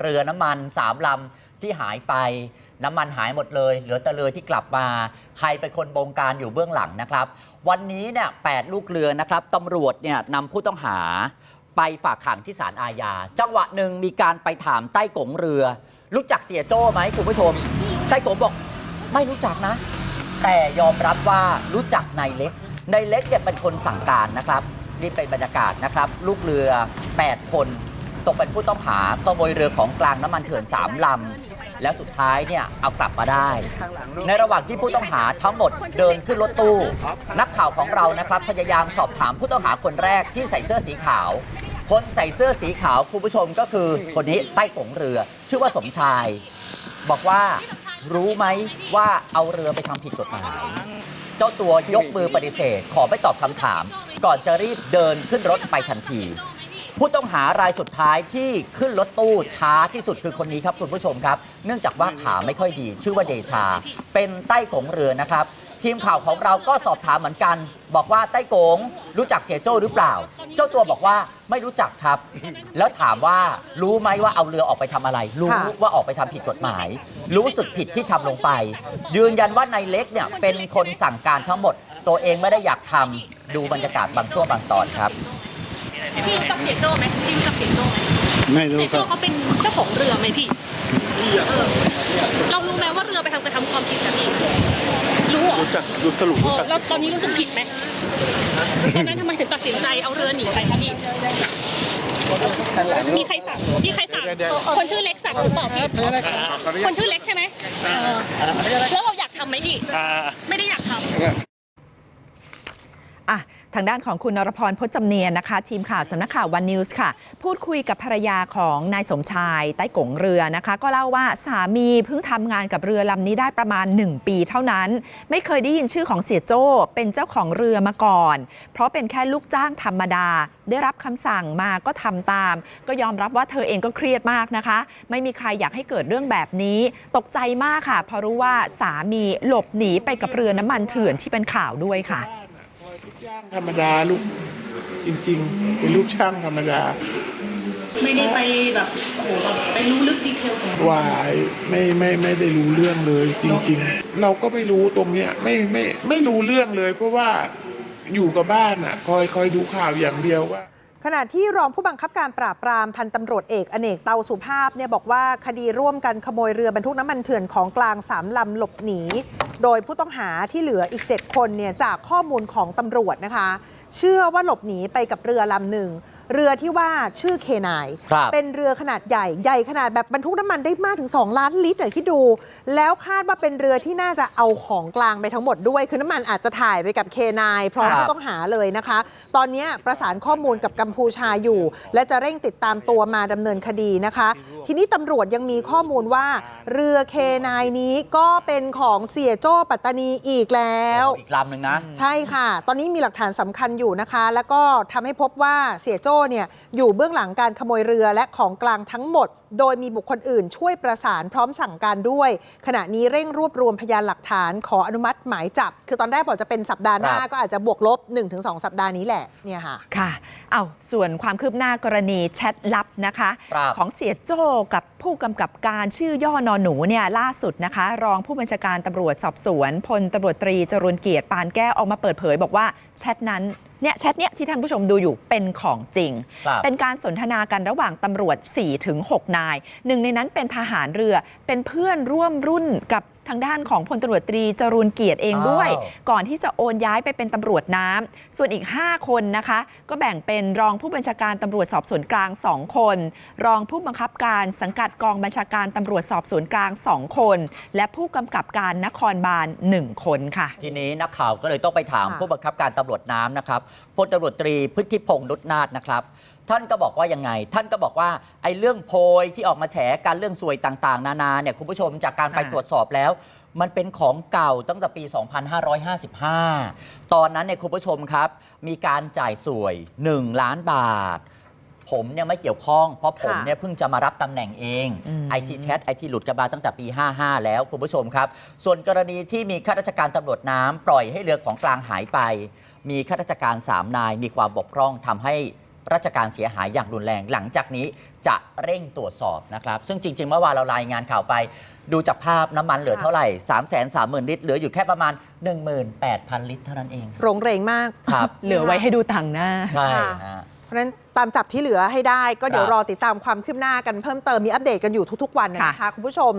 เรือน้ำมันสามลำที่หายไป น้ำมันหายหมดเลย เหลือแต่เรือที่กลับมา ใครเป็นคนบงการอยู่เบื้องหลังนะครับ วันนี้เนี่ยแปดลูกเรือนะครับตำรวจเนี่ยนำผู้ต้องหาไปฝากขังที่ศาลอาญา จังหวะหนึ่งมีการไปถามใต้กงเรือ รู้จักเสียโจ้ไหมคุณผู้ชม ใต้กงบอกไม่รู้จักนะ แต่ยอมรับว่ารู้จักนายเล็กนายเล็กเนี่ยเป็นคนสั่งการนะครับ นี่เป็นบรรยากาศนะครับ ลูกเรือ 8 คน ตกเป็นผู้ต้องหาขโมยเรือของกลางน้ำมันเถื่อน 3 ลำ แล้วสุดท้ายเนี่ยเอากลับมาได้ ในระหว่างที่ผู้ต้องหาทั้งหมดเดินขึ้นรถตู้ นักข่าวของเรานะครับพยายามสอบถามผู้ต้องหาคนแรกที่ใส่เสื้อสีขาว คนใส่เสื้อสีขาวคุณผู้ชมก็คือคนนี้ใต้กงเรือ ชื่อว่าสมชาย บอกว่ารู้ไหมว่าเอาเรือไปทำผิดกฎหมายเจ้าตัวยกมือปฏิเสธ ขอไม่ตอบคำถาม ก่อนจะรีบเดินขึ้นรถไปทันที ผู้ต้องหารายสุดท้ายที่ขึ้นรถตู้ช้าที่สุดคือคนนี้ครับคุณผู้ชมครับ เนื่องจากว่าขาไม่ค่อยดี ชื่อว่าเดชา เป็นใต้กงเรือนะครับ ทีมข่าวของเราก็สอบถามเหมือนกัน บอกว่าใต้กงรู้จักเสียโจ้หรือเปล่า เจ้าตัวบอกว่าไม่รู้จักครับ แล้วถามว่ารู้ไหมว่าเอาเรือออกไปทำอะไร รู้ว่าออกไปทำผิดกฎหมาย รู้สึกผิดที่ทำลงไป ยืนยันว่านายเล็กเนี่ยเป็นคนสั่งการทั้งหมด ตัวเองไม่ได้อยากทำดูบรรยากาศบางช่วงบางตอนครับ พี่รู้จักเสียโจ้ไหมพี่รู้จักเสียโจ้ไหมไม่รู้เสียครัโจ้บเขาเป็นเจ้าของเรือไหมพี่เออเรารู้ไหมว่าเรือไปทำกระทำความผิดแบบนี้รู้เหรอรู้จักรู้สรุปเอรู้อจักแล้วตอนนี้รู้สึกผิดไหมตอนนั้นทำไมถึงตัดสินใจเอาเรือหนีไปคะพี่มีใครสั่งมีใครสั่งคนชื่อเล็กสั่งหรือเปล่าพี่คนชื่อเล็กใช่ไหมเออแล้วเราอยากทำไหมพี่ไม่ได้อยากทำ อะ ทางด้านของคุณนรพรพจน์จำเนียนนะคะ ทีมข่าวสำนักข่าววันนิวส์ค่ะ พูดคุยกับภรรยาของนายสมชายใต้กงเรือนะคะ ก็เล่าว่าสามีเพิ่งทำงานกับเรือลำนี้ได้ประมาณ 1 ปีเท่านั้น ไม่เคยได้ยินชื่อของเสียโจ้เป็นเจ้าของเรือมาก่อน เพราะเป็นแค่ลูกจ้างธรรมดา ได้รับคำสั่งมาก็ทำตาม ก็ยอมรับว่าเธอเองก็เครียดมากนะคะ ไม่มีใครอยากให้เกิดเรื่องแบบนี้ ตกใจมากค่ะเพราะรู้ว่าสามีหลบหนีไปกับเรือน้ำมันเถื่อนที่เป็นข่าวด้วยค่ะ ลูกจ้างธรรมดาลูกจริง ๆ เป็นลูกช่างธรรมดา ไม่ได้ไปแบบโอ้โหแบบไปรู้ลึกดีเทลของวายไม่ไม่ไม่ได้รู้เรื่องเลยจริง ๆ เราก็ไม่รู้ตรงเนี้ยไม่ไม่ไม่รู้เรื่องเลย เพราะว่าอยู่กับบ้านอะ คอยคอยดูข่าวอย่างเดียวว่า ขณะที่รองผู้บังคับการปราบปรามพันตำรวจเอกอเนกเตาสุภาพเนี่ยบอกว่าคดีร่วมกันขโมยเรือบรรทุกน้ำมันเถื่อนของกลางสามลำหลบหนี โดยผู้ต้องหาที่เหลืออีก 7 คนเนี่ยจากข้อมูลของตำรวจนะคะ เชื่อว่าหลบหนีไปกับเรือลำหนึ่ง เรือที่ว่าชื่อเคนายครับเป็นเรือขนาดใหญ่ใหญ่ขนาดแบบบรรทุกน้ำมันได้มากถึง 2 ล้านลิตรอะที่ดู แล้วคาดว่าเป็นเรือที่น่าจะเอาของกลางไปทั้งหมดด้วย คือน้ำมันอาจจะถ่ายไปกับเคนายพร้อมครับ ผู้ต้องหาเลยนะคะ ตอนนี้ประสานข้อมูลกับกัมพูชาอยู่ และจะเร่งติดตามตัวมาดำเนินคดีนะคะ ทีนี้ตำรวจยังมีข้อมูลว่า เรือเคนายนี้ก็เป็นของเสียโจ้ปัตตานีอีกแล้ว อีกลำหนึ่งนะ ใช่ค่ะ ตอนนี้มีหลักฐานสำคัญอยู่นะคะ แล้วก็ทำให้พบว่าเสียโจ้เนี่ยอยู่เบื้องหลังการขโมยเรือและของกลางทั้งหมด โดยมีบุคคลอื่นช่วยประสานพร้อมสั่งการด้วย ขณะนี้เร่งรวบรวมพยานหลักฐานขออนุมัติหมายจับ คือตอนแรกบอกจะเป็นสัปดาห์หน้าครับก็อาจจะบวกลบ 1-2 สัปดาห์นี้แหละเนี่ยค่ะค่ะเอาส่วนความคืบหน้ากรณีแชทลับนะคะครับของเสียโจ้กับผู้กำกับการชื่อย่อนอนหนูเนี่ยล่าสุดนะคะ รองผู้บัญชาการตำรวจสอบสวนพลตำรวจตรีจรุนเกียรติปานแก้วออกมาเปิดเผย บอกว่าแชทนั้น เนี่ยแชทเนี้ยที่ท่านผู้ชมดูอยู่เป็นของจริง ครับเป็นการสนทนากันระหว่างตำรวจ4-6นาย หนึ่งในนั้นเป็นทหารเรือเป็นเพื่อนร่วมรุ่นกับ ทางด้านของพลตำรวจตรีจรูนเกียรติเองด้วย อ้าว ก่อนที่จะโอนย้ายไปเป็นตำรวจน้ำส่วนอีก 5 คนนะคะ ก็แบ่งเป็นรองผู้บัญชาการตำรวจสอบสวนกลาง 2 คน รองผู้บังคับการสังกัดกองบัญชาการตำรวจสอบสวนกลาง 2 คน และผู้กำกับการนครบาล1คนค่ะ ทีนี้นักข่าวก็เลยต้องไปถามค่ะ ผู้บังคับการตำรวจน้ำนะครับพลตำรวจตรีพฤทธิพงษ์นุชนาถนะครับ ท่านก็บอกว่ายังไง ท่านก็บอกว่าไอ้เรื่องโพยที่ออกมาแฉการเรื่องสวยต่างๆ นานาเนี่ยคุณผู้ชมจากการไปอ่าตรวจสอบแล้ว มันเป็นของเก่าตั้งแต่ปี 2555 ตอนนั้นเนี่ยคุณผู้ชมครับ มีการจ่ายสวย 1 ล้านบาทผมเนี่ยไม่เกี่ยวข้อง เพราะผมค่ะเนี่ยเพิ่งจะมารับตำแหน่งเองอืมไอทีแชทไอทีหลุดกันมาตั้งแต่ปี 55 แล้วคุณผู้ชมครับ ส่วนกรณีที่มีข้าราชการตำรวจน้ำปล่อยให้เรือของกลางหายไป มีข้าราชการ 3 นายมีความบกพร่องทำให้ ราชการเสียหายอย่างรุนแรง หลังจากนี้จะเร่งตรวจสอบนะครับ ซึ่งจริง ๆ เมื่อวานเรารายงานข่าวไป ดูจากภาพน้ำมันเหลือเท่าไหร่ 3 3 0 0 0 0ลิตรเหลืออยู่แค่ประมาณ 18,000 ลิตรเท่านั้นเองโรงเรงมาก ครับ เหลือไว้ให้ดูต่างหน้า ใช่ค่ะฮะ เพราะฉะนั้นตามจับที่เหลือให้ได้ ก็เดี๋ยวครับ รอติดตามความคืบหน้ากันเพิ่มเติมมีอัปเดตกันอยู่ทุกๆวันนะคะคุณผู้ชม